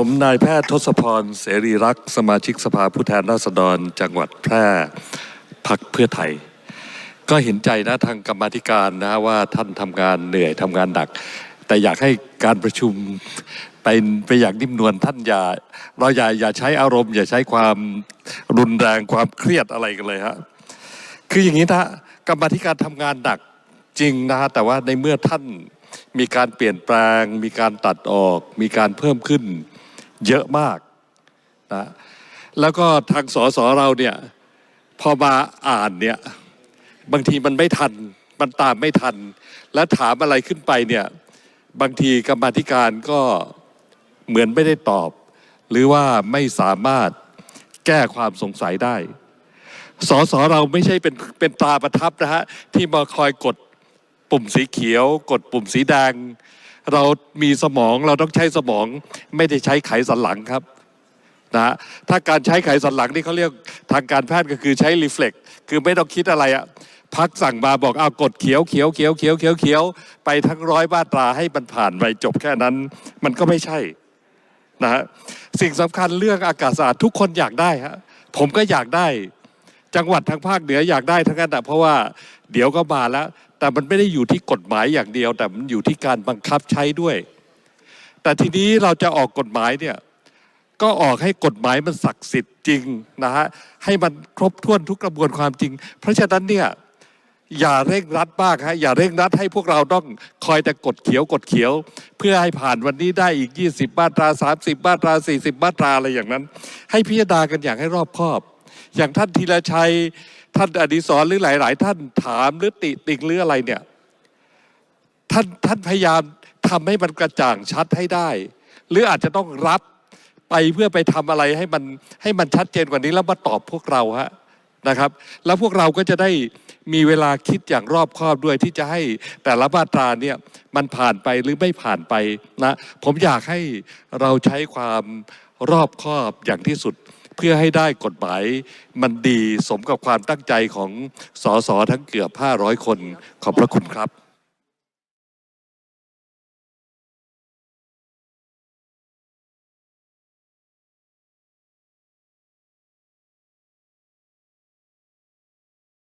ผมนายแพทย์ทศพร เสรีรักษ์สมาชิกสภาผู้แทนราษฎร จังหวัดแพร่พักเพื่อไทย ก็เห็นใจนะทางกรรมธิการนะว่าท่านทำงานเหนื่อยทำงานหนัก แต่อยากให้การประชุมไปไปอย่างนิ่มนวลท่านอย่าเราอย่าอย่าใช้อารมณ์ อย่าใช้ความรุนแรงความเครียดอะไรกันเลยฮะคืออย่างนี้นะกรรมธิการทำงานหนักจริงนะฮะแต่ว่าในเมื่อท่านมีการเปลี่ยนแปลง มีการตัดออก มีการเพิ่มขึ้น เยอะมากนะแล้วก็ทางสสเราเนี่ยพอมาอ่านเนี่ยบางทีมันไม่ทันมันตามไม่ทัน แล้วถามอะไรขึ้นไปเนี่ยบางทีกรรมธิการก็เหมือนไม่ได้ตอบ หรือว่าไม่สามารถแก้ความสงสัยได้สสเราไม่ใช่เป็นเป็นตาประทับนะฮะที่มาคอยกดปุ่มสีเขียว กดปุ่มสีแดง เรามีสมองเราต้องใช้สมองไม่ได้ใช้ไขสันหลังครับนะฮะถ้าการใช้ไขสันหลังนี่เขาเรียกทางการแพทย์ก็คือใช้รีเฟล็กคือไม่ต้องคิดอะไรอะพักสั่งมาบอกเอากดเขียวเขียวเขียวเขียวเขียวเขียวไปทั้งร้อยมาตราให้มันผ่านไปจบแค่นั้น มันก็ไม่ใช่นะฮะสิ่งสำคัญเรื่องอากาศสะอาดทุกคนอยากได้ฮะผมก็อยากได้ จังหวัดทางภาคเหนืออยากได้ทั้งนั้นนะเพราะว่า เดี๋ยวก็มาแล้ว แต่มันไม่ได้อยู่ที่กฎหมายอย่างเดียว แต่มันอยู่ที่การบังคับใช้ด้วย แต่ทีนี้เราจะออกกฎหมายเนี่ยก็ออกให้กฎหมายมันศักดิ์สิทธิ์จริงนะฮะให้มันครบถ้วนทุกกระบวนความจริง เพราะฉะนั้นเนี่ยอย่าเร่งรัดมากฮะอย่าเร่งรัดให้พวกเราต้องคอยแต่กดเขียวกดเขียว เพื่อให้ผ่านวันนี้ได้อีก 20 มาตรา 30 มาตรา 40 มาตราอะไรอย่างนั้น ให้พิจารณากันอย่างให้รอบคอบ อย่างท่านธีรชัย ท่านอดิศรหรือหลาย ๆ ท่านถามหรือติติงหรืออะไรเนี่ยท่านท่านพยายามทำให้มันกระจ่างชัดให้ได้ หรืออาจจะต้องรับไปเพื่อไปทำอะไรให้มันให้มันชัดเจนกว่านี้แล้วมาตอบพวกเราฮะนะครับ แล้วพวกเราก็จะได้มีเวลาคิดอย่างรอบคอบด้วยที่จะให้แต่ละมาตราเนี่ยมันผ่านไปหรือไม่ผ่านไปนะ ผมอยากให้เราใช้ความรอบคอบอย่างที่สุด เพื่อให้ได้กฎหมายมันดีสมกับความตั้งใจของสสทั้งเกือบ 500 คนขอบพระคุณครับ